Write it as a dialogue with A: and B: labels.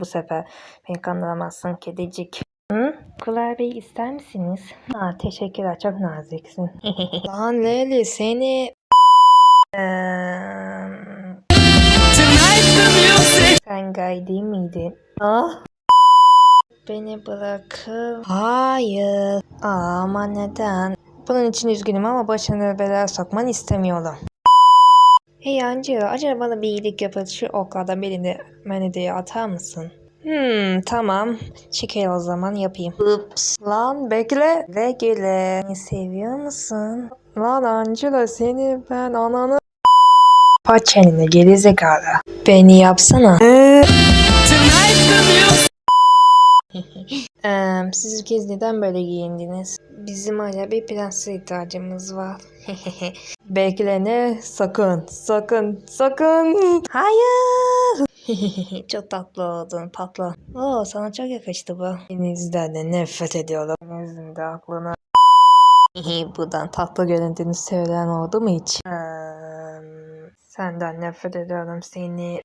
A: bu sefer. Beni kandıramazsın kedicik. Hı? Kurabiye ister misiniz? Ha, teşekkürler çok naziksin. Lan Leli seni... Sen gay değil miydin? Ah. Beni bırakır. Hayır. Aa, ama neden? Bunun için üzgünüm ama başını belaya sokman istemiyorum. Hey Angela, acaba bana bir iyilik yapıp şu oklardan birini menüdeye atar mısın? Hmm, tamam. Çekil o zaman yapayım. Ups. Lan bekle. Ve güle. Beni seviyor musun? Lan Angela seni ben ananı... Aç çeneni gerizekalı. Beni yapsana. Ee? Eee, siz kez neden böyle giyindiniz? Bizim hala bir prense ihtiyacımız var. Bekle ne? Sakın, sakın, sakın. Hayır. çok tatlı oldun patron. Oo, sana çok yakıştı bu. Denizden de nefret ediyorum. Denizin de aklına. Buradan tatlı göründüğünü söyleyen oldu mu hiç? Eee, senden nefret ediyorum seni.